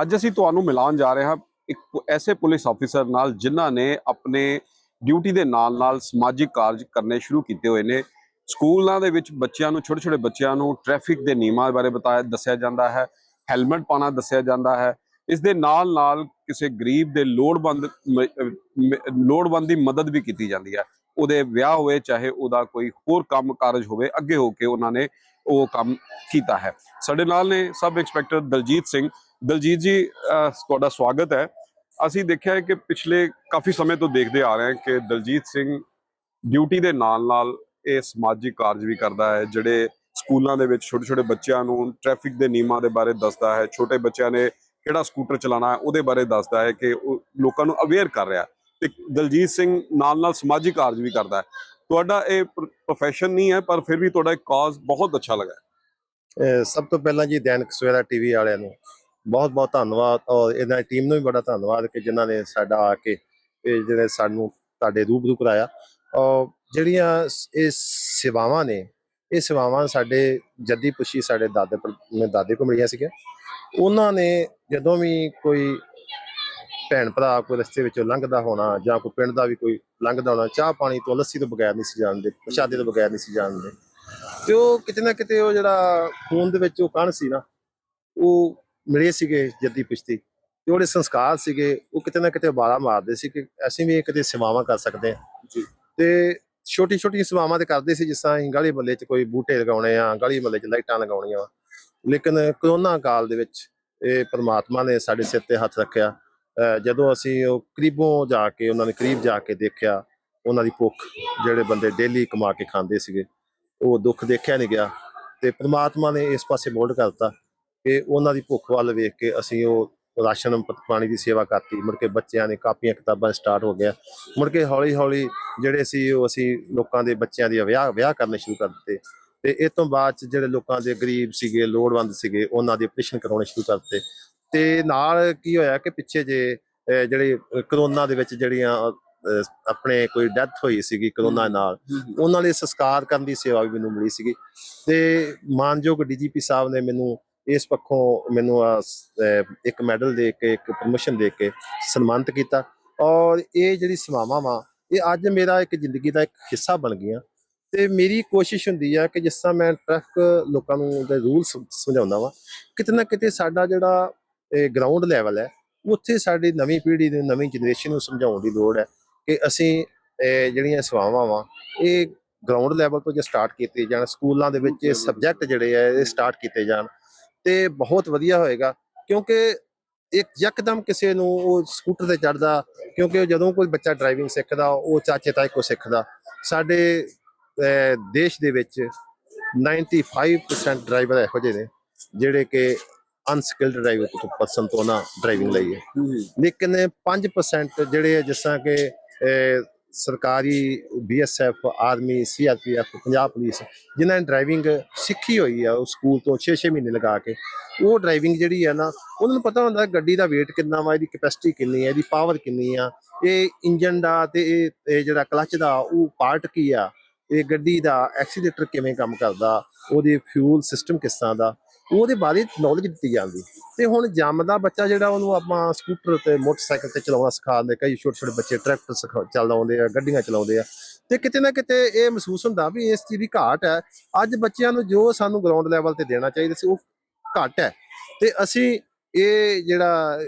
ਅੱਜ ਅਸੀਂ ਤੁਹਾਨੂੰ ਮਿਲਾਉਣ ਜਾ ਰਹੇ ਹਾਂ ਇੱਕ ਐਸੇ ਪੁਲਿਸ ਅਫੀਸਰ ਨਾਲ ਜਿਨ੍ਹਾਂ ਨੇ ਆਪਣੇ ਡਿਊਟੀ ਦੇ ਨਾਲ-ਨਾਲ ਸਮਾਜਿਕ ਕਾਰਜ ਕਰਨੇ ਸ਼ੁਰੂ ਕੀਤੇ ਹੋਏ ਨੇ। ਸਕੂਲਾਂ ਦੇ ਵਿੱਚ ਬੱਚਿਆਂ ਨੂੰ, ਛੋਟੇ-ਛੋਟੇ ਬੱਚਿਆਂ ਨੂੰ ਟ੍ਰੈਫਿਕ ਦੇ ਨਿਯਮਾਂ ਬਾਰੇ ਬਤਾਇਆ, ਦੱਸਿਆ ਜਾਂਦਾ ਹੈ, ਹੈਲਮਟ ਪਾਣਾ ਦੱਸਿਆ ਜਾਂਦਾ ਹੈ। ਇਸ ਦੇ ਨਾਲ-ਨਾਲ ਕਿਸੇ ਗਰੀਬ ਦੇ ਲੋੜਵੰਦ ਲੋੜਵੰਦ ਦੀ ਮਦਦ ਵੀ ਕੀਤੀ ਜਾਂਦੀ ਹੈ। ਉਹਦੇ ਵਿਆਹ ਹੋਏ, ਚਾਹੇ ਉਹਦਾ ਕੋਈ ਹੋਰ ਕੰਮ ਕਾਰਜ ਹੋਵੇ, ਅੱਗੇ ਹੋ ਕੇ ਉਹਨਾਂ ਨੇ ਉਹ ਕੰਮ ਕੀਤਾ ਹੈ। ਸਾਡੇ ਨਾਲ ਨੇ ਸਬ ਇੰਸਪੈਕਟਰ ਦਲਜੀਤ ਸਿੰਘ ਦਲਜੀਤ ਜੀ ਤੁਹਾਡਾ ਸਵਾਗਤ ਹੈ। ਅਸੀਂ ਦੇਖਿਆ ਹੈ ਕਿ ਪਿਛਲੇ ਕਾਫੀ ਸਮੇਂ ਤੋਂ ਦੇਖਦੇ ਆ ਰਹੇ ਹਾਂ ਕਿ ਦਲਜੀਤ ਸਿੰਘ ਡਿਊਟੀ ਦੇ ਨਾਲ-ਨਾਲ ਇਹ ਸਮਾਜਿਕ ਕਾਰਜ ਵੀ ਕਰਦਾ ਹੈ, ਜਿਹੜੇ ਸਕੂਲਾਂ ਦੇ ਵਿੱਚ ਛੋਟੇ-ਛੋਟੇ ਬੱਚਿਆਂ ਨੂੰ ਟ੍ਰੈਫਿਕ ਦੇ ਨਿਯਮਾਂ ਦੇ ਬਾਰੇ ਦੱਸਦਾ ਹੈ। ਛੋਟੇ ਬੱਚਿਆਂ ਨੇ ਕਿਹੜਾ ਸਕੂਟਰ ਚਲਾਉਣਾ ਹੈ, ਉਹਦੇ ਬਾਰੇ ਦੱਸਦਾ ਹੈ ਕਿ ਉਹ ਲੋਕਾਂ ਨੂੰ ਅਵੇਅਰ ਕਰ ਰਿਹਾ ਤੇ ਦਲਜੀਤ ਸਿੰਘ ਨਾਲ-ਨਾਲ ਸਮਾਜਿਕ ਕਾਰਜ ਵੀ ਕਰਦਾ ਹੈ। ਤੁਹਾਡਾ ਇਹ ਪ੍ਰੋਫੈਸ਼ਨ ਨਹੀਂ ਹੈ, ਪਰ ਫਿਰ ਵੀ ਤੁਹਾਡਾ ਇੱਕ ਕਾਜ਼ ਬਹੁਤ ਅੱਛਾ ਲੱਗਾ ਸਭ ਤੋਂ ਪਹਿਲਾਂ ਜੀ ਦੈਨਿਕ ਸਵੇਰਾ ਟੀਵੀ ਵਾਲਿਆਂ ਨੂੰ। ਬਹੁਤ ਬਹੁਤ ਧੰਨਵਾਦ ਔਰ ਇਹਨਾਂ ਦੀ ਟੀਮ ਨੂੰ ਵੀ ਬੜਾ ਧੰਨਵਾਦ ਕਿ ਜਿਨ੍ਹਾਂ ਨੇ ਸਾਡਾ ਆ ਕੇ ਇਹ ਜਿਹੜੇ ਸਾਨੂੰ ਤੁਹਾਡੇ ਰੂਬਰੂ ਕਰਾਇਆ। ਔਰ ਜਿਹੜੀਆਂ ਇਹ ਸੇਵਾਵਾਂ ਨੇ, ਇਹ ਸੇਵਾਵਾਂ ਸਾਡੇ ਜੱਦੀ ਪੁਸ਼ੀ ਸਾਡੇ ਦਾਦੇ ਪਰ- ਦਾਦੇ ਕੋਲ ਮਿਲੀਆਂ ਸੀਗੀਆਂ। ਉਹਨਾਂ ਨੇ ਜਦੋਂ ਵੀ ਕੋਈ ਭੈਣ ਭਰਾ ਕੋਈ ਰਸਤੇ ਵਿੱਚੋਂ ਲੰਘਦਾ ਹੋਣਾ ਜਾਂ ਕੋਈ ਪਿੰਡ ਦਾ ਵੀ ਕੋਈ ਲੰਘਦਾ ਹੋਣਾ, ਚਾਹ ਪਾਣੀ ਤੋਂ ਲੱਸੀ ਤੋਂ ਬਗੈਰ ਨਹੀਂ ਸੀ ਜਾਣਦੇ, ਪ੍ਰਸ਼ਾਦੇ ਤੋਂ ਬਗੈਰ ਨਹੀਂ ਸੀ ਜਾਣਦੇ। ਤੇ ਉਹ ਕਿਤੇ ਨਾ ਕਿਤੇ ਉਹ ਜਿਹੜਾ ਖੂਨ ਦੇ ਵਿੱਚ ਉਹ ਕਣ ਸੀ ਨਾ, ਉਹ ਮਿਲੇ ਸੀਗੇ ਜੱਦੀ ਪੁਸ਼ਤੀ ਤੇ ਉਹਦੇ ਸੰਸਕਾਰ ਸੀਗੇ ਉਹ ਕਿਤੇ ਨਾ ਕਿਤੇ ਬਾਲਾ ਮਾਰਦੇ ਸੀ ਕਿ ਅਸੀਂ ਵੀ ਕਿਤੇ ਸੇਵਾਵਾਂ ਕਰ ਸਕਦੇ ਹਾਂ। ਜੀ। ਤੇ ਛੋਟੀ ਛੋਟੀ ਸੇਵਾਵਾਂ ਤੇ ਕਰਦੇ ਸੀ ਜਿਸ ਤਰ੍ਹਾਂ ਅਸੀਂ ਗਲੀ ਮੱਲੇ 'ਚ ਕੋਈ ਬੂਟੇ ਲਗਾਉਣੇ ਆ ਗਲੀ ਮੱਲੇ 'ਚ ਲਾਈਟਾਂ ਲਗਾਉਣੀਆਂ। ਲੇਕਿਨ ਕਰੋਨਾ ਕਾਲ ਦੇ ਵਿੱਚ ਇਹ ਪ੍ਰਮਾਤਮਾ ਨੇ ਸਾਡੇ ਸਿਰ ਤੇ ਹੱਥ ਰੱਖਿਆ। ਜਦੋਂ ਅਸੀਂ ਉਹ ਕਰੀਬੋਂ ਜਾ ਕੇ ਉਹਨਾਂ ਦੇ ਕਰੀਬ ਜਾ ਕੇ ਦੇਖਿਆ ਉਹਨਾਂ ਦੀ ਭੁੱਖ ਜਿਹੜੇ ਬੰਦੇ ਡੇਲੀ ਕਮਾ ਕੇ ਖਾਂਦੇ ਸੀਗੇ ਉਹ ਦੁੱਖ ਦੇਖਿਆ ਨਹੀਂ ਗਿਆ ਤੇ ਪ੍ਰਮਾਤਮਾ ਨੇ ਇਸ ਪਾਸੇ ਮੋਲਡ ਕਰਤਾ ਕਿ ਉਹਨਾਂ ਦੀ ਭੁੱਖ ਵੱਲ ਵੇਖ ਕੇ ਅਸੀਂ ਉਹ ਰਾਸ਼ਨ ਪਾਣੀ ਦੀ ਸੇਵਾ ਕਰਤੀ। ਮੁੜ ਕੇ ਬੱਚਿਆਂ ਨੇ ਕਾਪੀਆਂ ਕਿਤਾਬਾਂ ਸਟਾਰਟ ਹੋ ਗਿਆ ਮੁੜ ਕੇ ਹੌਲੀ ਹੌਲੀ ਜਿਹੜੇ ਸੀ ਉਹ ਅਸੀਂ ਲੋਕਾਂ ਦੇ ਬੱਚਿਆਂ ਦੀ ਵਿਆਹ ਵਿਆਹ ਕਰਨੇ ਸ਼ੁਰੂ ਕਰ ਦਿੱਤੇ। ਤੇ ਇਹ ਤੋਂ ਬਾਅਦ ਚ ਜਿਹੜੇ ਲੋਕਾਂ ਦੇ ਗਰੀਬ ਸੀਗੇ ਲੋੜਵੰਦ ਸੀਗੇ ਉਹਨਾਂ ਦੇ ਆਪਰੇਸ਼ਨ ਕਰਾਉਣੇ ਸ਼ੁਰੂ ਕਰਤੇ ਤੇ ਨਾਲ ਕੀ ਹੋਇਆ ਕਿ ਪਿੱਛੇ ਜੇ ਜਿਹੜੇ ਕਰੋਨਾ ਦੇ ਵਿੱਚ ਜਿਹੜੀਆਂ ਆਪਣੇ ਕੋਈ ਡੈਥ ਹੋਈ ਸੀਗੀ ਕਰੋਨਾ ਨਾਲ ਉਹਨਾਂ ਲਈ ਸੰਸਕਾਰ ਕਰਨ ਦੀ ਸੇਵਾ ਵੀ ਮੈਨੂੰ ਮਿਲੀ ਸੀਗੀ। ਤੇ ਮਾਨਯੋਗ ਡੀਜੀਪੀ ਸਾਹਿਬ ਨੇ ਮੈਨੂੰ ਇਸ ਪੱਖੋਂ ਮੈਨੂੰ ਆ ਇੱਕ ਮੈਡਲ ਦੇ ਕੇ, ਇੱਕ ਪ੍ਰਮੋਸ਼ਨ ਦੇ ਕੇ ਸਨਮਾਨਿਤ ਕੀਤਾ। ਔਰ ਇਹ ਜਿਹੜੀ ਸੇਵਾਵਾਂ ਵਾ, ਇਹ ਅੱਜ ਮੇਰਾ ਇੱਕ ਜ਼ਿੰਦਗੀ ਦਾ ਇੱਕ ਹਿੱਸਾ ਬਣ ਗਈਆਂ। ਤੇ ਮੇਰੀ ਕੋਸ਼ਿਸ਼ ਹੁੰਦੀ ਆ ਕਿ ਜਿਸ ਤਰ੍ਹਾਂ ਮੈਂ ਟ੍ਰੈਫਿਕ ਲੋਕਾਂ ਨੂੰ ਦੇ ਰੂਲਸ ਸਮਝਾਉਂਦਾ ਵਾਂ, ਕਿਤੇ ਨਾ ਕਿਤੇ ਸਾਡਾ ਜਿਹੜਾ ਗਰਾਊਂਡ ਲੈਵਲ ਹੈ, ਉੱਥੇ ਸਾਡੀ ਨਵੀਂ ਪੀੜ੍ਹੀ ਨੂੰ, ਨਵੀਂ ਜਨਰੇਸ਼ਨ ਨੂੰ ਸਮਝਾਉਣ ਦੀ ਲੋੜ ਹੈ ਕਿ ਅਸੀਂ ਜਿਹੜੀਆਂ ਸੇਵਾਵਾਂ ਵਾਂ, ਇਹ ਗਰਾਊਂਡ ਲੈਵਲ ਤੋਂ ਜੇ ਸਟਾਰਟ ਕੀਤੇ ਜਾਣ, ਸਕੂਲਾਂ ਦੇ ਵਿੱਚ ਇਹ ਸਬਜੈਕਟ ਜਿਹੜੇ ਆ ਇਹ ਸਟਾਰਟ ਕੀਤੇ ਜਾਣ। ਤੇ ਬਹੁਤ ਵਧੀਆ ਹੋਏਗਾ ਕਿਉਂਕਿ ਇੱਕ ਯਕਦਮ ਕਿਸੇ ਨੂੰ ਉਹ ਸਕੂਟਰ ਤੇ ਚੜਦਾ ਕਿਉਂਕਿ ਜਦੋਂ ਕੋਈ ਬੱਚਾ ਡਰਾਈਵਿੰਗ ਸਿੱਖਦਾ ਉਹ ਚਾਚੇ ਤਾਏ ਕੋ ਸਿੱਖਦਾ। ਸਾਡੇ ਦੇਸ਼ ਦੇ ਵਿੱਚ 95% ਡਰਾਈਵਰ ਇਹੋ ਜਿਹੇ ਨੇ ਜਿਹੜੇ ਕਿ ਅਨਸਕਿਲਡ ਡਰਾਈਵਰ ਤੋਂ ਪਰਸਨ ਤੋਂ ਨਾ ਡਰਾਈਵਿੰਗ ਲਈ ਹੈ। ਲੇਕਿਨ 5% ਜਿਹੜੇ ਜਿਸ ਤਰ੍ਹਾਂ ਕਿ ਸਰਕਾਰੀ BSF army CRPF Punjab police, ਜਿਨ੍ਹਾਂ ਨੇ ਡਰਾਈਵਿੰਗ ਸਿੱਖੀ ਹੋਈ ਆ ਉਹ ਸਕੂਲ ਤੋਂ 6-6 ਮਹੀਨੇ ਲਗਾ ਕੇ, ਉਹ ਡਰਾਈਵਿੰਗ ਜਿਹੜੀ ਆ ਨਾ, ਉਹਨਾਂ ਨੂੰ ਪਤਾ ਹੁੰਦਾ ਗੱਡੀ ਦਾ weight ਕਿੰਨਾ ਵਾ, ਇਹਦੀ ਕੈਪੈਸਿਟੀ ਕਿੰਨੀ ਹੈ ਇਹਦੀ ਪਾਵਰ ਕਿੰਨੀ ਆ, ਇਹ ਇੰਜਨ ਦਾ ਤੇ ਇਹ ਜਿਹੜਾ ਕਲਚ ਦਾ, ਉਹ ਪਾਰਟ ਕੀ ਆ, ਇਹ ਗੱਡੀ ਦਾ ਐਕਸੀਲੇਟਰ ਕਿਵੇਂ ਕੰਮ ਕਰਦਾ, ਉਹਦੇ ਫਿਊਲ ਸਿਸਟਮ ਕਿਸ ਤਰ੍ਹਾਂ ਦਾ, ਉਹਦੇ ਬਾਰੇ ਨੌਲੇਜ ਦਿੱਤੀ ਜਾਂਦੀ। ਤੇ ਹੁਣ ਜੰਮਦਾ ਬੱਚਾ ਜਿਹੜਾ ਉਹਨੂੰ ਆਪਾਂ ਸਕੂਟਰ ਤੇ ਮੋਟਰਸਾਈਕਲ ਤੇ ਚਲਾਉਣਾ ਸਿਖਾਉਂਦੇ ਕਈ ਛੋਟੇ ਛੋਟੇ ਬੱਚੇ ਟਰੈਕਟਰ ਸਿਖਾ ਚਲਾਉਂਦੇ ਆ, ਗੱਡੀਆਂ ਚਲਾਉਂਦੇ ਆ। ਤੇ ਕਿਤੇ ਨਾ ਕਿਤੇ ਇਹ ਮਹਿਸੂਸ ਹੁੰਦਾ ਵੀ ਇਸ ਚੀਜ਼ ਦੀ ਘਾਟ ਹੈ। ਅੱਜ ਬੱਚਿਆਂ ਨੂੰ ਜੋ ਸਾਨੂੰ ਗਰਾਊਂਡ ਲੈਵਲ ਤੇ ਦੇਣਾ ਚਾਹੀਦਾ ਸੀ, ਉਹ ਘੱਟ ਹੈ। ਤੇ ਅਸੀਂ ਇਹ ਜਿਹੜਾ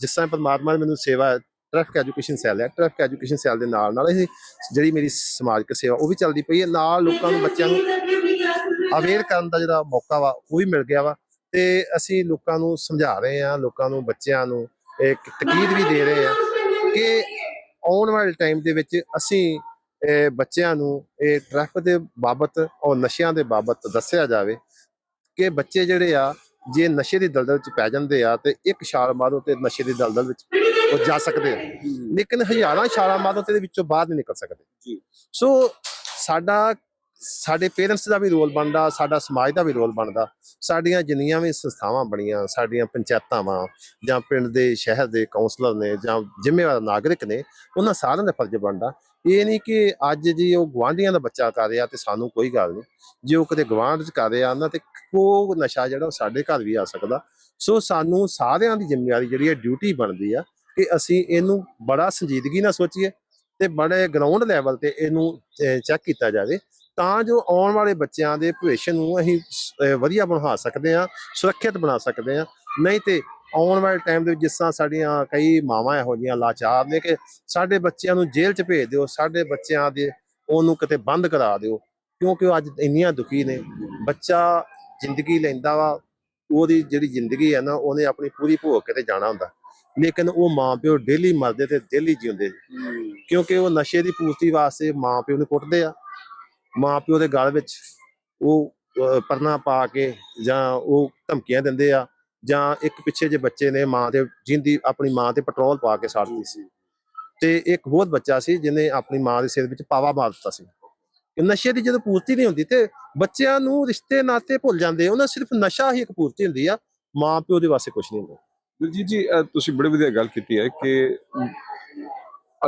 ਜਿਸ ਤਰ੍ਹਾਂ ਪਰਮਾਤਮਾ ਨੇ ਮੈਨੂੰ ਸੇਵਾ, ਟ੍ਰੈਫਿਕ ਐਜੂਕੇਸ਼ਨ ਸੈੱਲ ਹੈ, ਟ੍ਰੈਫਿਕ ਐਜੂਕੇਸ਼ਨ ਸੈੱਲ ਦੇ ਨਾਲ ਨਾਲ ਇਹ ਜਿਹੜੀ ਮੇਰੀ ਸਮਾਜਿਕ ਸੇਵਾ, ਉਹ ਵੀ ਚੱਲਦੀ ਪਈ ਹੈ। ਨਾਲ ਲੋਕਾਂ ਨੂੰ ਬੱਚਿਆਂ ਨੂੰ ਅਵੇਅਰ ਕਰਨ ਦਾ ਜਿਹੜਾ ਮੌਕਾ ਵਾ, ਉਹ ਵੀ ਮਿਲ ਗਿਆ ਵਾ। ਤੇ ਅਸੀਂ ਲੋਕਾਂ ਨੂੰ ਸਮਝਾ ਰਹੇ ਹਾਂ ਲੋਕਾਂ ਨੂੰ ਬੱਚਿਆਂ ਨੂੰ ਇੱਕ ਤਕੀਦ ਵੀ ਦੇ ਰਹੇ ਹਾਂ ਕਿ ਆਉਣ ਵਾਲੇ ਟਾਈਮ ਦੇ ਵਿੱਚ ਅਸੀਂ ਇਹ ਬੱਚਿਆਂ ਨੂੰ ਇਹ ਟ੍ਰੈਫਿਕ ਦੇ ਬਾਬਤ ਔਰ ਨਸ਼ਿਆਂ ਦੇ ਬਾਬਤ ਦੱਸਿਆ ਜਾਵੇ ਕਿ ਬੱਚੇ ਜਿਹੜੇ ਆ ਜੇ ਨਸ਼ੇ ਦੀ ਦਲਦਲ ਵਿੱਚ ਪੈ ਜਾਂਦੇ ਆ ਤੇ ਇੱਕ ਛਾਲ ਮਾਰੋ ਤੇ ਨਸ਼ੇ ਦੀ ਦਲਦਲ ਵਿੱਚ ਉਹ ਜਾ ਸਕਦੇ ਆ। ਲੇਕਿਨ ਹਜ਼ਾਰਾਂ ਛਾਲਾਂ ਮਾਰੋ ਤੇ ਇਹਦੇ ਵਿੱਚੋਂ ਬਾਹਰ ਨਹੀਂ ਨਿਕਲ ਸਕਦੇ। ਜੀ। ਸੋ ਸਾਡਾ ਸਾਡੇ ਪੇਰੈਂਟਸ ਦਾ ਵੀ ਰੋਲ ਬਣਦਾ, ਸਾਡਾ ਸਮਾਜ ਦਾ ਵੀ ਰੋਲ ਬਣਦਾ। ਸਾਡੀਆਂ ਜਿੰਨੀਆਂ ਵੀ ਸੰਸਥਾਵਾਂ ਬਣੀਆਂ, ਸਾਡੀਆਂ ਪੰਚਾਇਤਾਂ ਵਾਂ ਜਾਂ ਪਿੰਡ ਦੇ, ਸ਼ਹਿਰ ਦੇ ਕਾਉਂਸਲਰ ਨੇ ਜਾਂ ਜ਼ਿੰਮੇਵਾਰ ਨਾਗਰਿਕ ਨੇ, ਉਹਨਾਂ ਸਾਰਿਆਂ ਦਾ ਫਰਜ਼ ਬਣਦਾ। ਇਹ ਨਹੀਂ ਕਿ ਅੱਜ ਜੀ ਉਹ ਗਵਾਂਢੀਆਂ ਦਾ ਬੱਚਾ ਕਰ ਰਿਹਾ ਤੇ ਸਾਨੂੰ ਕੋਈ ਗੱਲ ਨਹੀਂ। ਜੇ ਉਹ ਕਿਤੇ ਗਵਾਂਢ ਚ ਕਰ ਰਿਹਾ ਨਾ ਤੇ ਉਹ ਨਸ਼ਾ ਜਿਹੜਾ ਉਹ ਸਾਡੇ ਘਰ ਵੀ ਆ ਸਕਦਾ। ਸੋ ਸਾਨੂੰ ਸਾਰਿਆਂ ਦੀ ਜ਼ਿੰਮੇਵਾਰੀ ਜਿਹੜੀ ਹੈ ਡਿਊਟੀ ਬਣਦੀ ਆ ਕਿ ਅਸੀਂ ਇਹਨੂੰ ਬੜਾ ਸੰਜੀਦਗੀ ਨਾਲ ਸੋਚੀਏ ਤੇ ਬੜੇ ਗਰਾਊਂਡ ਲੈਵਲ ਤੇ ਇਹਨੂੰ ਚੈੱਕ ਕੀਤਾ ਜਾਵੇ। ਤਾਂ ਜੋ ਆਉਣ ਵਾਲੇ ਬੱਚਿਆਂ ਦੇ ਭਵਿੱਖ ਨੂੰ ਅਸੀਂ ਅਹ, ਵਧੀਆ ਬਣਾ ਸਕਦੇ ਹਾਂ ਸੁਰੱਖਿਅਤ ਬਣਾ ਸਕਦੇ ਹਾਂ। ਨਹੀਂ ਤੇ ਆਉਣ ਵਾਲੇ ਟਾਈਮ ਦੇ ਵਿੱਚ ਜਿਸ ਤਰ੍ਹਾਂ ਸਾਡੀਆਂ ਕਈ ਮਾਵਾਂ ਇਹੋ ਜਿਹੀਆਂ ਲਾਚਾਰ ਨੇ ਕਿ ਸਾਡੇ ਬੱਚਿਆਂ ਨੂੰ ਜੇਲ੍ਹ 'ਚ ਭੇਜ ਦਿਓ ਸਾਡੇ ਬੱਚਿਆਂ ਦੇ ਉਹਨੂੰ ਕਿਤੇ ਬੰਦ ਕਰਾ ਦਿਓ ਕਿਉਂਕਿ ਉਹ ਅੱਜ ਇੰਨੀਆਂ ਦੁਖੀ ਨੇ। ਬੱਚਾ ਜ਼ਿੰਦਗੀ ਲੈਂਦਾ ਵਾ ਉਹਦੀ ਜਿਹੜੀ ਜ਼ਿੰਦਗੀ ਹੈ ਨਾ ਉਹਨੇ ਆਪਣੀ ਪੂਰੀ ਭੋਗ ਕੇ ਤੇ ਜਾਣਾ ਹੁੰਦਾ। ਲੇਕਿਨ ਉਹ ਮਾਂ ਪਿਓ ਡੇਲੀ ਮਰਦੇ ਤੇ ਡੇਲੀ ਜਿਉਂਦੇ। ਕਿਉਂਕਿ ਉਹ ਨਸ਼ੇ ਦੀ ਪੂਰਤੀ ਵਾਸਤੇ ਮਾਂ ਪਿਓ ਨੂੰ ਕੁੱਟਦੇ ਆ। ਮਾਂ ਪਿਓ ਦੇ ਗਲ ਵਿੱਚ ਉਹ ਅਹ, ਪਰਨਾ ਪਾ ਕੇ ਜਾਂ ਉਹ ਧਮਕੀਆਂ ਦਿੰਦੇ ਆ ਜਾਂ ਇੱਕ ਪਿੱਛੇ ਜੇ ਬੱਚੇ ਨੇ ਮਾਂ ਤੇ ਜਿੰਦੀ ਆਪਣੀ ਮਾਂ ਤੇ ਪੈਟਰੋਲ ਪਾ ਕੇ ਸਾੜਦੀ ਸੀ। ਤੇ ਇੱਕ ਬਹੁਤ ਬੱਚਾ ਸੀ ਜਿਹਨੇ ਆਪਣੀ ਮਾਂ ਦੇ ਸਿਰ ਵਿੱਚ ਪਾਵਾ ਮਾਰ ਦਿੱਤਾ ਸੀ। ਨਸ਼ੇ ਦੀ ਜਦੋਂ ਪੂਰਤੀ ਨਹੀਂ ਹੁੰਦੀ ਤੇ ਬੱਚਿਆਂ ਨੂੰ ਰਿਸ਼ਤੇ ਨਾਤੇ ਭੁੱਲ ਜਾਂਦੇ ਉਹਨਾਂ ਸਿਰਫ ਨਸ਼ਾ ਹੀ ਇੱਕ ਪੂਰਤੀ ਹੁੰਦੀ ਆ। ਮਾਂ ਪਿਓ ਦੇ ਵਾਸਤੇ ਕੁਝ ਨਹੀਂ ਹੁੰਦਾ। ਦਿਲਜੀਤ ਜੀ ਤੁਸੀਂ ਬੜੇ ਵਧੀਆ ਗੱਲ ਕੀਤੀ ਹੈ ਕਿ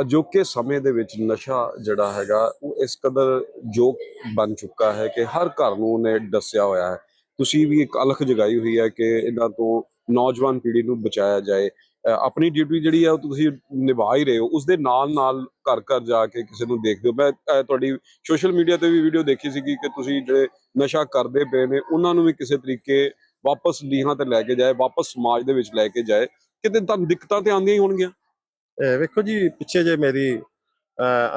ਅਜੋਕੇ ਸਮੇਂ ਦੇ ਵਿੱਚ ਨਸ਼ਾ ਜਿਹੜਾ ਹੈਗਾ, ਉਹ ਇਸ ਕਦਰ ਜੋਕ ਬਣ ਚੁੱਕਾ ਹੈ ਕਿ ਹਰ ਘਰ ਨੂੰ ਉਹਨੇ ਦੱਸਿਆ ਹੋਇਆ ਹੈ। ਤੁਸੀਂ ਵੀ ਇੱਕ ਅਲਖ ਜਗਾਈ ਹੋਈ ਹੈ ਕਿ ਇਹਨਾਂ ਤੋਂ ਨੌਜਵਾਨ ਪੀੜ੍ਹੀ ਨੂੰ ਬਚਾਇਆ ਜਾਏ। ਆਪਣੀ ਡਿਊਟੀ ਜਿਹੜੀ ਹੈ ਉਹ ਤੁਸੀਂ ਨਿਭਾ ਹੀ ਰਹੇ ਹੋ। ਉਸ ਦੇ ਨਾਲ ਨਾਲ ਘਰ ਘਰ ਜਾ ਕੇ ਕਿਸੇ ਨੂੰ ਦੇਖਦੇ ਹੋ। ਮੈਂ ਤੁਹਾਡੀ ਸੋਸ਼ਲ ਮੀਡੀਆ ਤੇ ਵੀ ਵੀਡੀਓ ਦੇਖੀ ਸੀਗੀ ਕਿ ਤੁਸੀਂ ਜਿਹੜੇ ਨਸ਼ਾ ਕਰਦੇ ਪਏ ਨੇ, ਉਹਨਾਂ ਨੂੰ ਵੀ ਕਿਸੇ ਤਰੀਕੇ ਵਾਪਸ ਲੀਹਾਂ ਤੇ ਲੈ ਕੇ ਜਾਏ, ਵਾਪਸ ਸਮਾਜ ਦੇ ਵਿੱਚ ਲੈ ਕੇ ਜਾਏ। ਕਿਤੇ ਤੁਹਾਨੂੰ ਦਿੱਕਤਾਂ ਤੇ ਆਉਂਦੀਆਂ ਹੀ ਹੋਣਗੀਆਂ? ਵੇਖੋ ਜੀ ਪਿੱਛੇ ਜੇ ਮੇਰੀ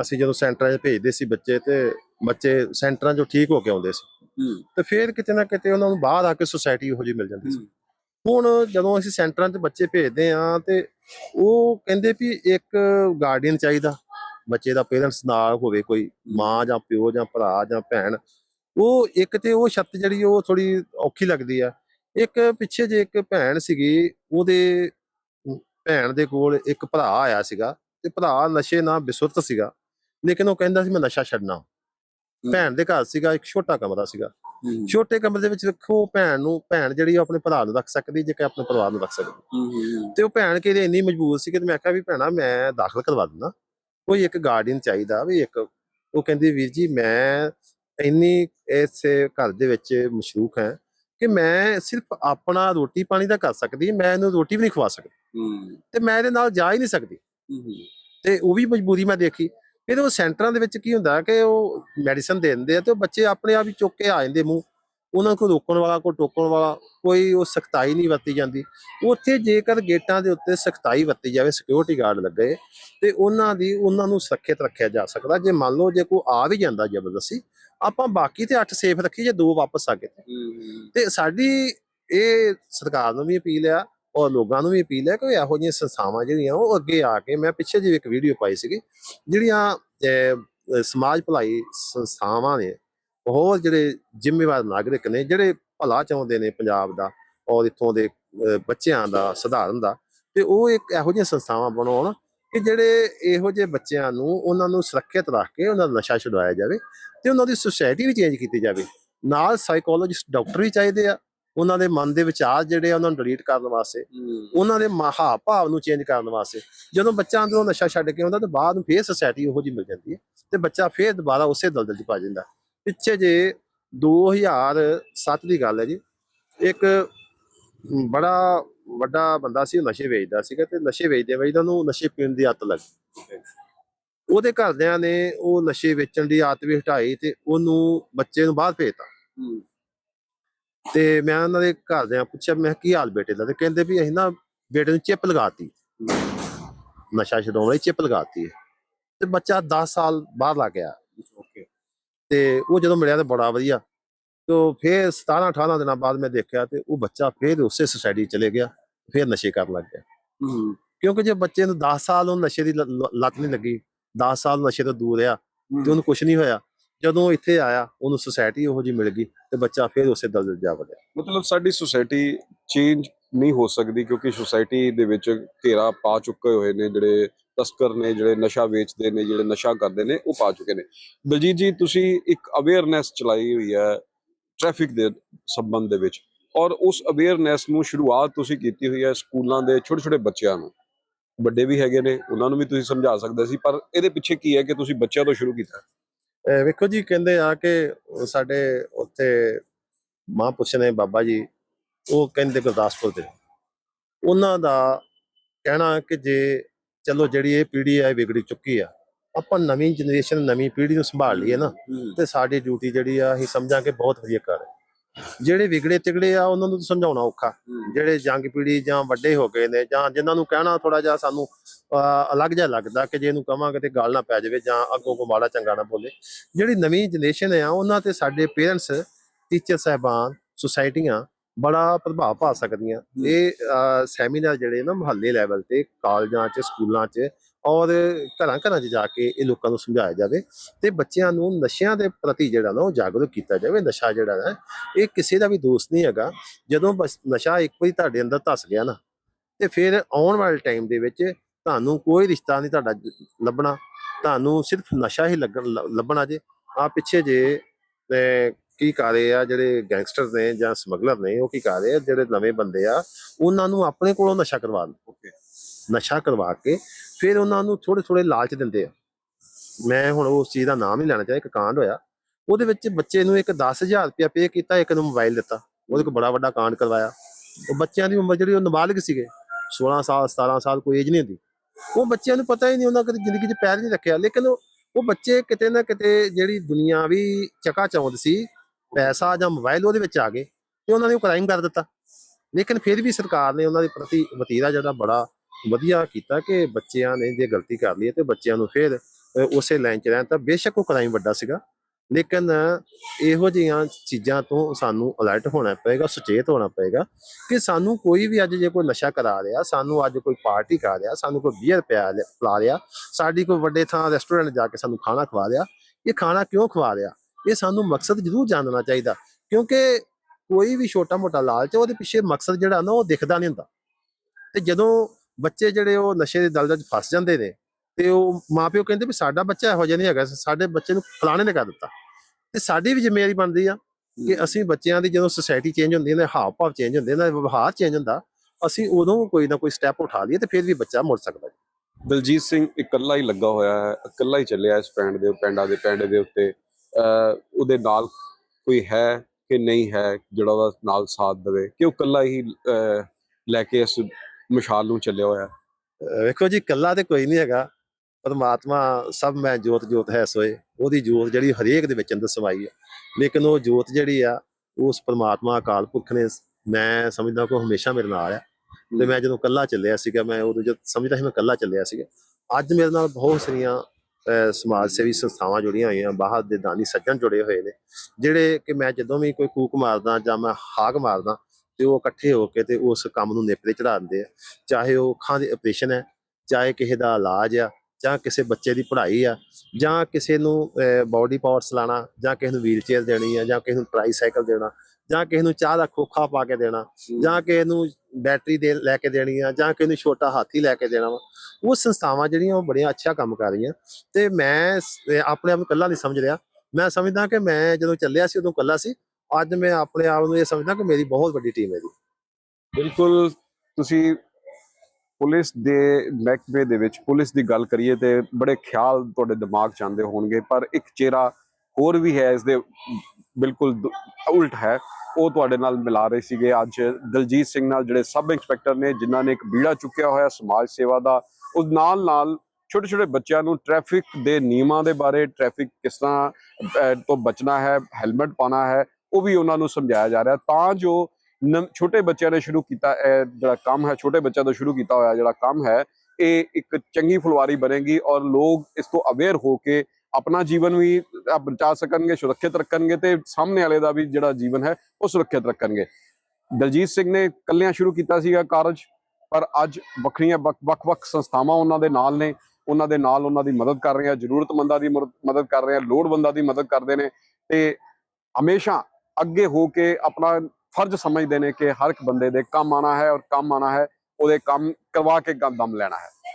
ਅਸੀਂ ਜਦੋਂ ਸੈਂਟਰਾਂ 'ਚ ਭੇਜਦੇ ਸੀ ਬੱਚੇ ਤੇ ਬੱਚੇ ਸੈਂਟਰਾਂ 'ਚੋਂ ਠੀਕ ਹੋ ਕੇ ਆਉਂਦੇ ਸੀ। ਤੇ ਫਿਰ ਕਿਤੇ ਨਾ ਕਿਤੇ ਉਹਨਾਂ ਨੂੰ ਬਾਹਰ ਆ ਕੇ ਸੁਸਾਇਟੀ ਇਹੋ ਜਿਹੀ ਮਿਲ ਜਾਂਦੀ ਸੀ। ਹੁਣ ਜਦੋਂ ਅਸੀਂ ਸੈਂਟਰਾਂ 'ਚ ਬੱਚੇ ਭੇਜਦੇ ਆ ਤੇ ਉਹ ਕਹਿੰਦੇ ਵੀ ਇੱਕ ਗਾਰਡੀਅਨ ਚਾਹੀਦਾ ਬੱਚੇ ਦਾ ਪੇਰੈਂਟਸ ਨਾਲ ਹੋਵੇ ਕੋਈ ਮਾਂ ਜਾਂ ਪਿਓ ਜਾਂ ਭਰਾ ਜਾਂ ਭੈਣ ਉਹ ਇੱਕ ਤੇ ਉਹ ਸ਼ਰਤ ਜਿਹੜੀ ਉਹ ਥੋੜੀ ਔਖੀ ਲੱਗਦੀ ਆ। ਇੱਕ ਪਿੱਛੇ ਜੇ ਇੱਕ ਭੈਣ ਸੀਗੀ ਉਹਦੇ ਭੈਣ ਦੇ ਕੋਲ ਇੱਕ ਭਰਾ ਆਇਆ ਸੀਗਾ ਤੇ ਭਰਾ ਨਸ਼ੇ ਨਾਲ ਬਿਸੁਰਤ ਸੀਗਾ। ਲੇਕਿਨ ਉਹ ਕਹਿੰਦਾ ਸੀ ਮੈਂ ਨਸ਼ਾ ਛੱਡਣਾ। ਭੈਣ ਦੇ ਘਰ ਸੀਗਾ ਇੱਕ ਛੋਟਾ ਕਮਰਾ ਸੀਗਾ। ਛੋਟੇ ਕਮਰੇ ਦੇ ਵਿੱਚ ਰੱਖੋ ਭੈਣ ਨੂੰ ਭੈਣ ਜਿਹੜੀ ਆਪਣੇ ਭਰਾ ਨੂੰ ਰੱਖ ਸਕਦੀ ਜੇ ਕਿ ਆਪਣੇ ਪਰਿਵਾਰ ਨੂੰ ਰੱਖ ਸਕਦੀ ਤੇ ਉਹ ਭੈਣ ਕਿਹਦੇ ਇੰਨੀ ਮਜਬੂਰ ਸੀ ਕਿ ਮੈਂ ਕਿਹਾ ਵੀ ਭੈਣਾ ਮੈਂ ਦਾਖਲ ਕਰਵਾ ਦਿੰਦਾ। ਕੋਈ ਇੱਕ ਗਾਰਡੀਅਨ ਚਾਹੀਦਾ ਵੀ ਇੱਕ ਉਹ ਕਹਿੰਦੀ ਵੀਰ ਜੀ ਮੈਂ ਇੰਨੀ ਇਸ ਘਰ ਦੇ ਵਿੱਚ ਮਸ਼ਰੂਕ ਹੈ ਕਿ ਮੈਂ ਸਿਰਫ ਆਪਣਾ ਰੋਟੀ ਪਾਣੀ ਦਾ ਕਰ ਸਕਦੀ ਮੈਂ ਇਹਨੂੰ ਰੋਟੀ ਵੀ ਨਹੀਂ ਖਵਾ ਸਕਦੀ। ਤੇ ਮੈਂ ਇਹਦੇ ਨਾਲ ਜਾ ਹੀ ਨਹੀਂ ਸਕਦੀ। ਤੇ ਉਹ ਵੀ ਮਜਬੂਰੀ ਮੈਂ ਦੇਖੀ। ਫਿਰ ਉਹ ਸੈਂਟਰਾਂ ਦੇ ਵਿੱਚ ਕੀ ਹੁੰਦਾ ਕਿ ਉਹ ਮੈਡੀਸਨ ਦੇ ਦਿੰਦੇ ਆ ਤੇ ਉਹ ਬੱਚੇ ਆਪਣੇ ਆਪ ਹੀ ਚੁੱਕ ਕੇ ਆ ਜਾਂਦੇ ਮੂੰਹ। ਉਹਨਾਂ ਕੋਲ ਰੋਕਣ ਵਾਲਾ ਕੋਈ ਟੋਕਣ ਵਾਲਾ ਕੋਈ ਉਹ ਸਖਤਾਈ ਨਹੀਂ ਵਰਤੀ ਜਾਂਦੀ। ਉੱਥੇ ਜੇਕਰ ਗੇਟਾਂ ਦੇ ਉੱਤੇ ਸਖਤਾਈ ਵਰਤੀ ਜਾਵੇ ਸਿਕਿਉਰਿਟੀ ਗਾਰਡ ਲੱਗੇ ਤੇ ਉਹਨਾਂ ਦੀ ਉਹਨਾਂ ਨੂੰ ਸੁਰੱਖਿਅਤ ਰੱਖਿਆ ਜਾ ਸਕਦਾ। ਜੇ ਮੰਨ ਲਓ ਜੇ ਕੋਈ ਆ ਵੀ ਜਾਂਦਾ ਜ਼ਬਰਦਸਤੀ ਆਪਾਂ ਬਾਕੀ ਤੇ 8 ਸੇਫ ਰੱਖੀ ਜੇ ਦੋ ਵਾਪਸ ਆ ਗਏ ਤੇ। ਸਾਡੀ ਇਹ ਸਰਕਾਰ ਨੂੰ ਵੀ ਅਪੀਲ ਆ ਔਰ ਲੋਕਾਂ ਨੂੰ ਵੀ ਅਪੀਲ ਹੈ ਕਿ ਇਹੋ ਜਿਹੀਆਂ ਸੰਸਥਾਵਾਂ ਜਿਹੜੀਆਂ ਉਹ ਅੱਗੇ ਆ ਕੇ ਮੈਂ ਪਿੱਛੇ ਜਿਹੇ ਇੱਕ ਵੀਡੀਓ ਪਾਈ ਸੀਗੀ ਜਿਹੜੀਆਂ ਸਮਾਜ ਭਲਾਈ ਸੰਸਥਾਵਾਂ ਨੇ ਬਹੁਤ ਜਿਹੜੇ ਜ਼ਿੰਮੇਵਾਰ ਨਾਗਰਿਕ ਨੇ ਜਿਹੜੇ ਭਲਾ ਚਾਹੁੰਦੇ ਨੇ ਪੰਜਾਬ ਦਾ ਔਰ ਇੱਥੋਂ ਦੇ ਬੱਚਿਆਂ ਦਾ ਸਧਾਰਨ ਦਾ ਤੇ ਉਹ ਇੱਕ ਇਹੋ ਜਿਹੀਆਂ ਸੰਸਥਾਵਾਂ ਬਣਾਉਣ ਕਿ ਜਿਹੜੇ ਇਹੋ ਜਿਹੇ ਬੱਚਿਆਂ ਨੂੰ ਉਹਨਾਂ ਨੂੰ ਸੁਰੱਖਿਅਤ ਰੱਖ ਕੇ ਉਹਨਾਂ ਦਾ ਨਸ਼ਾ ਛੁਡਵਾਇਆ ਜਾਵੇ ਤੇ ਉਹਨਾਂ ਦੀ ਸੁਸਾਇਟੀ ਵੀ ਚੇਂਜ ਕੀਤੀ ਜਾਵੇ। ਨਾਲ ਸਾਈਕੋਲੋਜਿਸਟ ਡਾਕਟਰ ਵੀ ਚਾਹੀਦੇ ਆ। ਉਹਨਾਂ ਦੇ ਮਨ ਦੇ ਵਿਚਾਰ ਜਿਹੜੇ ਆ ਉਹਨਾਂ ਨੂੰ ਡਿਲੀਟ ਕਰਨ ਵਾਸਤੇ ਉਹਨਾਂ ਦੇ ਮਹਾ ਭਾਵ ਨੂੰ ਚੇਂਜ ਕਰਨ ਵਾਸਤੇ। ਜਦੋਂ ਬੱਚਾ ਅੰਦਰੋਂ ਨਸ਼ਾ ਛੱਡ ਕੇ ਆਉਂਦਾ ਤਾਂ ਬਾਅਦ ਨੂੰ ਫੇਰ ਸੋਸਾਇਟੀ ਉਹੋ ਜਿਹੀ ਮਿਲ ਜਾਂਦੀ ਹੈ ਤੇ ਬੱਚਾ ਫੇਰ ਦੁਬਾਰਾ ਉਸੇ ਦਲਦਲ 'ਚ ਪਾ ਜਾਂਦਾ। ਪਿੱਛੇ ਜੇ 2007 ਦੀ ਗੱਲ ਹੈ ਜੀ। ਇੱਕ ਬੜਾ ਵੱਡਾ ਬੰਦਾ ਸੀ ਨਸ਼ੇ ਵੇਚਦਾ ਸੀਗਾ ਤੇ ਨਸ਼ੇ ਵੇਚਦੇ ਵੇਚਦੇ ਉਹਨੂੰ ਨਸ਼ੇ ਪੀਣ ਦੀ ਆਦਤ ਲੱਗ ਉਹਦੇ ਘਰਦਿਆਂ ਨੇ ਉਹ ਨਸ਼ੇ ਵੇਚਣ ਦੀ ਆਦਤ ਵੀ ਹਟਾਈ ਤੇ ਉਹਨੂੰ ਬੱਚੇ ਨੂੰ ਬਾਹਰ ਭੇਜਤਾ। ਤੇ ਮੈਂ ਉਹਨਾਂ ਦੇ ਘਰਦਿਆਂ ਪੁੱਛਿਆ ਮੈਂ ਕੀ ਹਾਲ ਬੇਟੇ ਦਾ? ਤੇ ਕਹਿੰਦੇ ਵੀ ਅਸੀਂ ਨਾ ਬੇਟੇ ਨੂੰ ਚਿੱਪ ਲਗਾਤੀ। ਨਸ਼ਾ ਛਡਾਉਣ ਲਈ ਚਿੱਪ ਲਗਾਤੀ। ਤੇ ਬੱਚਾ 10 ਸਾਲ ਬਾਹਰ ਲੱਗ ਗਿਆ। ਤੇ ਉਹ ਜਦੋਂ ਮਿਲਿਆ ਤੇ ਬੜਾ ਵਧੀਆ। ਤੇ ਫਿਰ 17 18 ਦਿਨਾਂ ਬਾਅਦ ਮੈਂ ਦੇਖਿਆ ਤੇ ਉਹ ਬੱਚਾ ਫਿਰ ਉਸੇ ਸੁਸਾਇਟੀ ਚਲੇ ਗਿਆ ਫਿਰ ਨਸ਼ੇ ਕਰਨ ਲੱਗ ਗਿਆ। ਕਿਉਂਕਿ ਜੇ ਬੱਚੇ ਨੂੰ 10 ਸਾਲ ਉਹ ਨਸ਼ੇ ਦੀ ਲੱਤ ਨਹੀਂ ਲੱਗੀ 10 ਸਾਲ ਨਸ਼ੇ ਤੋਂ ਦੂਰ ਰਿਹਾ ਤੇ ਉਹਨੂੰ ਕੁਝ ਨਹੀਂ ਹੋਇਆ ਜਦੋਂ ਇੱਥੇ ਆਇਆ ਉਹਨੂੰ ਸੁਸਾਇਟੀ ਉਹੋ ਜੀ ਮਿਲ ਗਈ ਤੇ ਬੱਚਾ ਫਿਰ ਉਸੇ ਦਲਦਲ ਜਾ ਵੜਿਆ। ਮਤਲਬ ਸਾਡੀ ਸੁਸਾਇਟੀ ਚੇਂਜ ਨਹੀਂ ਹੋ ਸਕਦੀ ਕਿਉਂਕਿ ਸੁਸਾਇਟੀ ਦੇ ਵਿੱਚ ਘੇਰਾ ਪਾ ਚੁੱਕੇ ਹੋਏ ਨੇ ਜਿਹੜੇ ਤਸਕਰ ਨੇ, ਜਿਹੜੇ ਨਸ਼ਾ ਵੇਚਦੇ ਨੇ, ਜਿਹੜੇ ਨਸ਼ਾ ਕਰਦੇ ਨੇ, ਉਹ ਪਾ ਚੁੱਕੇ ਨੇ। ਦਲਜੀਤ ਜੀ, ਤੁਸੀਂ ਇੱਕ ਅਵੇਅਰਨੈਸ ਚਲਾਈ ਹੋਈ ਹੈ ਟ੍ਰੈਫਿਕ ਦੇ ਸੰਬੰਧ ਦੇ ਵਿੱਚ ਔਰ ਉਸ ਅਵੇਅਰਨੈਸ ਨੂੰ ਸ਼ੁਰੂਆਤ ਤੁਸੀਂ ਕੀਤੀ ਹੋਈ ਹੈ ਸਕੂਲਾਂ ਦੇ ਛੋਟੇ ਛੋਟੇ ਬੱਚਿਆਂ ਨੂੰ। ਵੱਡੇ ਵੀ ਹੈਗੇ ਨੇ, ਉਹਨਾਂ ਨੂੰ ਵੀ ਤੁਸੀਂ ਸਮਝਾ ਸਕਦੇ ਸੀ, ਪਰ ਇਹਦੇ ਪਿੱਛੇ ਕੀ ਹੈ ਕਿ ਤੁਸੀਂ ਬੱਚਿਆਂ ਤੋਂ ਸ਼ੁਰੂ ਕੀਤਾ? ਵੇਖੋ ਜੀ, ਕਹਿੰਦੇ ਆ ਕਿ ਸਾਡੇ ਉੱਥੇ ਮਹਾਂਪੁਰਸ਼ ਨੇ, ਬਾਬਾ ਜੀ, ਉਹ ਕਹਿੰਦੇ ਗੁਰਦਾਸਪੁਰ ਦੇ ਉਹਨਾਂ ਦਾ ਕਹਿਣਾ ਕਿ ਜੇ ਚਲੋ ਜਿਹੜੀ ਇਹ ਪੀੜ੍ਹੀ ਹੈ ਇਹ ਵਿਗੜ ਚੁੱਕੀ ਆ। ਆਪਾਂ ਨਵੀਂ ਜਨਰੇਸ਼ਨ ਨਵੀਂ ਪੀੜ੍ਹੀ ਨੂੰ ਸੰਭਾਲ ਲਈਏ ਨਾ ਤੇ ਸਾਡੀ ਡਿਊਟੀ ਜਿਹੜੀ ਆ ਅਸੀਂ ਸਮਝਾਂਗੇ ਬਹੁਤ ਵਧੀਆ ਕਰ ਰਹੇ ਜਿਹੜੇ ਵਿਗੜੇ ਤਿਗੜੇ ਆ ਉਹਨਾਂ ਨੂੰ ਸਮਝਾਉਣਾ ਔਖਾ। ਜਿਹੜੇ ਜੰਗ ਪੀੜ੍ਹੀ ਜਾਂ ਵੱਡੇ ਹੋ ਗਏ ਨੇ ਜਾਂ ਜਿਨ੍ਹਾਂ ਨੂੰ ਕਹਿਣਾ ਥੋੜਾ ਜਿਹਾ ਸਾਨੂੰ ਅਲੱਗ ਜਿਹਾ ਲੱਗਦਾ ਕਿ ਜੇ ਇਹਨੂੰ ਕਵਾਂਗੇ ਤੇ ਗੱਲ ਨਾ ਪੈ ਜਾਵੇ ਜਾਂ ਅੱਗੋਂ ਕੋ ਮਾੜਾ ਚੰਗਾ ਨਾ ਬੋਲੇ। ਜਿਹੜੀ ਨਵੀਂ ਜਨਰੇਸ਼ਨ ਆ ਉਹਨਾਂ ਤੇ ਸਾਡੇ ਪੇਰੈਂਟਸ ਟੀਚਰ ਸਹਿਬਾਨ ਸੁਸਾਇਟੀਆਂ ਬੜਾ ਪ੍ਰਭਾਵ ਪਾ ਸਕਦੀਆਂ। ਇਹ ਸੈਮੀਨਾਰ ਜਿਹੜੇ ਨਾ ਮੁਹੱਲੇ ਲੈਵਲ ਤੇ ਕਾਲਜਾਂ 'ਚ ਸਕੂਲਾਂ 'ਚ ਔਰ ਘਰਾਂ ਘਰਾਂ 'ਚ ਜਾ ਕੇ ਇਹ ਲੋਕਾਂ ਨੂੰ ਸਮਝਾਇਆ ਜਾਵੇ ਤੇ ਬੱਚਿਆਂ ਨੂੰ ਨਸ਼ਿਆਂ ਦੇ ਪ੍ਰਤੀ ਜਿਹੜਾ ਨਾ ਉਹ ਜਾਗਰੂਕ ਕੀਤਾ ਜਾਵੇ। ਨਸ਼ਾ ਜਿਹੜਾ ਨਾ ਇਹ ਕਿਸੇ ਦਾ ਵੀ ਦੋਸਤ ਨਹੀਂ ਹੈਗਾ। ਜਦੋਂ ਨਸ਼ਾ ਇੱਕ ਵਾਰੀ ਤੁਹਾਡੇ ਅੰਦਰ ਧਸ ਗਿਆ ਨਾ ਤੇ ਫਿਰ ਆਉਣ ਵਾਲੇ ਟਾਈਮ ਦੇ ਵਿੱਚ ਤੁਹਾਨੂੰ ਕੋਈ ਰਿਸ਼ਤਾ ਨਹੀਂ ਤੁਹਾਡਾ ਲੱਭਣਾ। ਤੁਹਾਨੂੰ ਸਿਰਫ ਨਸ਼ਾ ਹੀ ਲੱਗਣ ਲੱਭਣਾ ਜੇ। ਆ ਪਿੱਛੇ ਜੇ ਕੀ ਕਰ ਰਹੇ ਆ ਜਿਹੜੇ ਗੈਂਗਸਟਰ ਨੇ ਜਾਂ ਸਮਗਲਰ ਨੇ ਉਹ ਕੀ ਕਰ ਰਹੇ ਆ ਜਿਹੜੇ ਨਵੇਂ ਬੰਦੇ ਆ ਉਹਨਾਂ ਨੂੰ ਆਪਣੇ ਕੋਲੋਂ ਨਸ਼ਾ ਕਰਵਾ ਲਓ ਓਕੇ ਨਸ਼ਾ ਕਰਵਾ ਕੇ ਫਿਰ ਉਹਨਾਂ ਨੂੰ ਥੋੜੇ ਥੋੜੇ ਲਾਲਚ ਦਿੰਦੇ ਆ। ਮੈਂ ਹੁਣ ਉਸ ਚੀਜ਼ ਦਾ ਨਾਮ ਨਹੀਂ ਲੈਣਾ ਚਾਹਿਆ ਇੱਕ ਕਾਂਡ ਹੋਇਆ। ਉਹਦੇ ਵਿੱਚ ਬੱਚੇ ਨੂੰ ਇੱਕ 10000 ਰੁਪਇਆ ਪੇ ਕੀਤਾ ਇੱਕ ਨੂੰ ਮੋਬਾਈਲ ਦਿੱਤਾ। ਉਹਦੇ ਕੋਲ ਬੜਾ ਵੱਡਾ ਕਾਂਡ ਕਰਵਾਇਆ। ਉਹ ਬੱਚਿਆਂ ਦੀ ਉਮਰ ਜਿਹੜੀ ਉਹ ਨਾਬਾਲਗ ਸੀਗੇ। 16 ਸਾਲ 17 ਸਾਲ ਕੋਈ ਏਜ ਨਹੀਂ ਹੁੰਦੀ। ਉਹ ਬੱਚਿਆਂ ਨੂੰ ਪਤਾ ਹੀ ਨਹੀਂ ਉਹਨਾਂ ਕਦੇ ਜ਼ਿੰਦਗੀ 'ਚ ਪੈਰ ਨਹੀਂ ਰੱਖਿਆ। ਲੇਕਿਨ ਉਹ ਬੱਚੇ ਕਿਤੇ ਨਾ ਕਿਤੇ ਜਿਹੜੀ ਦੁਨੀਆ ਵੀ ਚਕਾ ਚੌਂਦ ਸੀ ਪੈਸਾ ਜਾਂ ਮੋਬਾਈਲ ਉਹਦੇ ਵਿੱਚ ਆ ਗਏ ਤੇ ਉਹਨਾਂ ਨੇ ਉਹ ਕ੍ਰਾਈਮ ਕਰ ਦਿੱਤਾ। ਲੇਕਿਨ ਫਿਰ ਵੀ ਸਰਕਾਰ ਨੇ ਉਹਨਾਂ ਦੇ ਪ੍ਰਤੀ ਵਤੀਰਾ ਜਿਹੜਾ ਬੜਾ ਵਧੀਆ ਕੀਤਾ ਕਿ ਬੱਚਿਆਂ ਨੇ ਜੇ ਗਲਤੀ ਕਰ ਲਈ ਹੈ ਤੇ ਬੱਚਿਆਂ ਨੂੰ ਫਿਰ ਉਸੇ ਲਾਈਨ 'ਚ ਰਹਿਣ ਤਾਂ ਬੇਸ਼ੱਕ ਉਹ ਕ੍ਰਾਈਮ ਵੱਡਾ ਸੀਗਾ। ਲੇਕਿਨ ਇਹੋ ਜਿਹੀਆਂ ਚੀਜ਼ਾਂ ਤੋਂ ਸਾਨੂੰ ਅਲਰਟ ਹੋਣਾ ਪਏਗਾ, ਸੁਚੇਤ ਹੋਣਾ ਪਏਗਾ ਕਿ ਸਾਨੂੰ ਕੋਈ ਵੀ ਅੱਜ ਜੇ ਕੋਈ ਨਸ਼ਾ ਕਰਾ ਰਿਹਾ, ਸਾਨੂੰ ਅੱਜ ਕੋਈ ਪਾਰਟੀ ਕਰਾ ਰਿਹਾ, ਸਾਨੂੰ ਕੋਈ ਬੀਅਰ ਪਿਆ ਲਿਆ- ਪਿਲਾ ਰਿਹਾ, ਸਾਡੀ ਕੋਈ ਵੱਡੇ ਥਾਂ ਰੈਸਟੋਰੈਂਟ ਜਾ ਕੇ ਸਾਨੂੰ ਖਾਣਾ ਖਵਾ ਰਿਹਾ, ਇਹ ਖਾਣਾ ਕਿਉਂ ਖਵਾ ਰਿਹਾ? ਇਹ ਸਾਨੂੰ ਮਕਸਦ ਜ਼ਰੂਰ ਜਾਣਨਾ ਚਾਹੀਦਾ ਕਿਉਂਕਿ ਕੋਈ ਵੀ ਛੋਟਾ ਮੋਟਾ ਲਾਲਚ ਉਹਦੇ ਪਿੱਛੇ ਮਕਸਦ ਜਿਹੜਾ ਨਾ ਉਹ ਦਿਖਦਾ ਨਹੀਂ ਹੁੰਦਾ। ਤੇ ਜਦੋਂ ਬੱਚੇ ਜਿਹੜੇ ਉਹ ਨਸ਼ੇ ਦੇ ਦਲਦਲ 'ਚ ਫਸ ਜਾਂਦੇ ਨੇ ਤੇ ਉਹ ਮਾਪਿਓ ਕਹਿੰਦੇ ਵੀ ਸਾਡਾ ਬੱਚਾ ਇਹੋ ਜਿਹਾ ਨਹੀਂ ਹੈਗਾ ਸਾਡੇ ਬੱਚੇ ਨੂੰ ਫਲਾਣੇ ਨੇ ਕਰ ਦਿੱਤਾ। ਤੇ ਸਾਡੀ ਵੀ ਜ਼ਿੰਮੇਵਾਰੀ ਬਣਦੀ ਆ ਕਿ ਅਸੀਂ ਬੱਚਿਆਂ ਦੀ ਜਦੋਂ ਸੋਸਾਇਟੀ ਚੇਂਜ ਹੁੰਦੀ ਹੈ ਨਾ ਹਾਵ ਭਾਵ ਚੇਂਜ ਹੁੰਦੇ ਨੇ ਵਿਵਹਾਰ ਚੇਂਜ ਹੁੰਦਾ ਅਸੀਂ ਉਦੋਂ ਕੋਈ ਨਾ ਕੋਈ ਸਟੈਪ ਉਠਾ ਲਈਏ ਤੇ ਫਿਰ ਵੀ ਬੱਚਾ ਮੁੜ ਸਕਦਾ ਹੈ। ਦਲਜੀਤ ਸਿੰਘ ਇਕੱਲਾ ਹੀ ਲੱਗਾ ਹੋਇਆ ਹੈ ਇਕੱਲਾ ਹੀ ਚੱਲਿਆ ਇਸ ਪਿੰਡ ਦੇ ਪਿੰਡਾਂ ਦੇ ਪਿੰਡ ਦੇ ਉੱਤੇ। ਉਹਦੇ ਨਾਲ ਕੋਈ ਹੈ ਕਿ ਨਹੀਂ ਹੈ ਜਿਹੜਾ ਉਹਦਾ ਨਾਲ ਸਾਥ ਦੇਵੇ? ਕਿ ਉਹ ਇਕੱਲਾ ਹੀ ਅਹ, ਲੈ ਕੇ ਇਸ ਮਸ਼ਾਲ ਨੂੰ ਚੱਲਿਆ ਹੋਇਆ? ਵੇਖੋ ਜੀ ਇਕੱਲਾ ਤੇ ਕੋਈ ਨਹੀਂ ਹੈਗਾ। ਪਰਮਾਤਮਾ ਸਭ ਮੈਂ ਜੋਤ ਜੋਤ ਹੈ ਸੋਏ। ਉਹਦੀ ਜੋਤ ਜਿਹੜੀ ਹਰੇਕ ਦੇ ਵਿੱਚ ਅੰਦਰ ਸਮਾਈ ਹੈ। ਲੇਕਿਨ ਉਹ ਜੋਤ ਜਿਹੜੀ ਆ ਉਸ ਪਰਮਾਤਮਾ ਅਕਾਲ ਪੁਰਖ ਨੇ ਮੈਂ ਸਮਝਦਾ ਕਿ ਉਹ ਹਮੇਸ਼ਾ ਮੇਰੇ ਨਾਲ ਆ। ਤੇ ਮੈਂ ਜਦੋਂ ਇਕੱਲਾ ਚੱਲਿਆ ਸੀਗਾ ਮੈਂ ਉਦੋਂ ਜਦ ਸਮਝਦਾ ਸੀ ਮੈਂ ਇਕੱਲਾ ਚੱਲਿਆ ਸੀਗਾ। ਅੱਜ ਮੇਰੇ ਨਾਲ ਬਹੁਤ ਸਾਰੀਆਂ ਸਮਾਜ ਸੇਵੀ ਸੰਸਥਾਵਾਂ ਜੁੜੀਆਂ ਹੋਈਆਂ, ਬਾਹਰ ਦੇ ਦਾਨੀ ਸੱਜਣ ਜੁੜੇ ਹੋਏ ਨੇ, ਜਿਹੜੇ ਕਿ ਮੈਂ ਜਦੋਂ ਵੀ ਕੋਈ ਕੂਕ ਮਾਰਦਾ ਜਾਂ ਮੈਂ ਹਾਕ ਮਾਰਦਾ ਤੇ ਉਹ ਇਕੱਠੇ ਹੋ ਕੇ ਤੇ ਉਸ ਕੰਮ ਨੂੰ ਨੇਪਰੇ ਚੜਾ ਦਿੰਦੇ ਆ। ਚਾਹੇ ਉਹ ਅੱਖਾਂ ਦੇ ਆਪਰੇਸ਼ਨ ਹੈ, ਚਾਹੇ ਕਿਸੇ ਦਾ ਇਲਾਜ ਆ, ਜਾਂ ਕਿਸੇ ਬੱਚੇ ਦੀ ਪੜ੍ਹਾਈ ਆ, ਜਾਂ ਕਿਸੇ ਨੂੰ ਬਾਡੀ ਪਾਰਟਸ ਲਾਣਾ ਜਾਂ ਕਿਸੇ ਨੂੰ ਵੀਲ ਚੇਅਰ ਦੇਣੀ ਆ, ਜਾਂ ਕਿਸੇ ਨੂੰ ਟ੍ਰਾਈਸਾਈਕਲ ਦੇਣਾ ਜਾਂ ਕਿਸੇ ਨੂੰ ਚਾਹ ਦਾ ਖੋਖਾ ਪਾ ਕੇ ਦੇਣਾ, ਜਾਂ ਕਿਸੇ ਨੂੰ ਬੈਟਰੀ ਦੇ ਲੈ ਕੇ ਦੇਣੀ ਆ, ਜਾਂ ਕਿਸੇ ਨੂੰ ਛੋਟਾ ਹਾਥੀ ਲੈ ਕੇ ਦੇਣਾ ਵਾ, ਉਹ ਸੰਸਥਾਵਾਂ ਜਿਹੜੀਆਂ ਉਹ ਬੜੀਆਂ ਅੱਛਾ ਕੰਮ ਕਰ ਰਹੀਆਂ। ਤੇ ਮੈਂ ਆਪਣੇ ਆਪ ਨੂੰ ਇਕੱਲਾ ਨਹੀਂ ਸਮਝ ਰਿਹਾ। ਮੈਂ ਸਮਝਦਾ ਕਿ ਮੈਂ ਜਦੋਂ ਚੱਲਿਆ ਸੀ, ਉਦੋਂ ਇਕੱਲਾ ਸੀ। ਅੱਜ ਮੈਂ ਆਪਣੇ ਆਪ ਨੂੰ ਇਹ ਸਮਝਦਾ ਕਿ ਮੇਰੀ ਬਹੁਤ ਵੱਡੀ ਟੀਮ ਹੈ ਜੀ। ਬਿਲਕੁਲ ਤੁਸੀਂ ਪੁਲਿਸ ਦੇ ਮਹਿਕਮੇ ਦੇ ਵਿੱਚ ਪੁਲਿਸ ਦੀ ਗੱਲ ਕਰੀਏ ਤੇ ਬੜੇ ਖਿਆਲ ਤੁਹਾਡੇ ਦਿਮਾਗ 'ਚ ਆਉਂਦੇ ਹੋਣਗੇ, ਪਰ ਇੱਕ ਚਿਹਰਾ ਹੋਰ ਵੀ ਹੈ ਇਸ ਦੇ ਬਿਲਕੁਲ ਉਲਟ ਹੈ। ਉਹ ਤੁਹਾਡੇ ਨਾਲ ਮਿਲਾ ਰਹੇ ਸੀਗੇ ਅੱਜ। ਦਲਜੀਤ ਸਿੰਘ ਨਾਲ ਜਿਹੜੇ ਸਬ ਇੰਸਪੈਕਟਰ ਨੇ, ਜਿਨ੍ਹਾਂ ਨੇ ਇੱਕ ਬੀੜਾ ਚੁੱਕਿਆ ਹੋਇਆ ਸਮਾਜ ਸੇਵਾ ਦਾ ਉਸ ਨਾਲ ਨਾਲ ਛੋਟੇ ਛੋਟੇ ਬੱਚਿਆਂ ਨੂੰ ਟ੍ਰੈਫਿਕ ਦੇ ਨਿਯਮਾਂ ਦੇ ਬਾਰੇ, ਟ੍ਰੈਫਿਕ ਕਿਸ ਤਰ੍ਹਾਂ ਤੋਂ ਬਚਣਾ ਹੈ, ਹੈਲਮਟ ਪਾਣਾ ਹੈ, ਉਹ ਵੀ ਉਹਨਾਂ ਨੂੰ ਸਮਝਾਇਆ ਜਾ ਰਿਹਾ। ਤਾਂ ਜੋ ਨਮ- ਛੋਟੇ ਬੱਚਿਆਂ ਨੇ ਸ਼ੁਰੂ ਕੀਤਾ, ਇਹ ਜਿਹੜਾ ਕੰਮ ਹੈ, ਛੋਟੇ ਬੱਚਿਆਂ ਤੋਂ ਸ਼ੁਰੂ ਕੀਤਾ ਹੋਇਆ ਜਿਹੜਾ ਕੰਮ ਹੈ, ਇਹ ਇੱਕ ਚੰਗੀ ਫੁਲਵਾਰੀ ਬਣੇਗੀ ਔਰ ਲੋਕ ਇਸ ਤੋਂ ਅਵੇਅਰ ਹੋ ਕੇ ਆਪਣਾ ਜੀਵਨ ਵੀ ਬਚਾ ਸਕਣਗੇ, ਸੁਰੱਖਿਅਤ ਰੱਖਣਗੇ ਤੇ ਸਾਹਮਣੇ ਵਾਲੇ ਦਾ ਵੀ ਜਿਹੜਾ ਜੀਵਨ ਹੈ, ਉਹ ਸੁਰੱਖਿਅਤ ਰੱਖਣਗੇ। ਦਲਜੀਤ ਸਿੰਘ ਨੇ ਕੱਲਿਆਂ ਸ਼ੁਰੂ ਕੀਤਾ ਸੀਗਾ ਕਾਰਜ, ਪਰ ਅੱਜ ਵੱਖਰੀਆਂ ਵੱਖ- ਵੱਖ-ਵੱਖ ਸੰਸਥਾਵਾਂ ਉਹਨਾਂ ਦੇ ਨਾਲ ਨੇ। ਉਹਨਾਂ ਦੇ ਨਾਲ ਉਹਨਾਂ ਦੀ ਮਦਦ ਕਰ ਰਹੀਆਂ ਜ਼ਰੂਰਤਮੰਦਾਂ ਦੀ ਮਦਦ ਕਰ ਰਹੇ ਆ, ਲੋੜਵੰਦਾਂ ਦੀ ਮਦਦ ਕਰਦੇ ਨੇ ਤੇ ਹਮੇਸ਼ਾ ਅੱਗੇ ਹੋ ਕੇ ਆਪਣਾ ਫਰਜ਼ ਸਮਝਦੇ ਨੇ ਕਿ ਹਰ ਇੱਕ ਬੰਦੇ ਦੇ ਕੰਮ ਆਣਾ ਹੈ ਔਰ ਕੰਮ ਆਣਾ ਹੈ, ਉਹਦੇ ਕੰਮ ਕਰਵਾ ਕੇ ਗ- ਦਮ ਲੈਣਾ ਹੈ।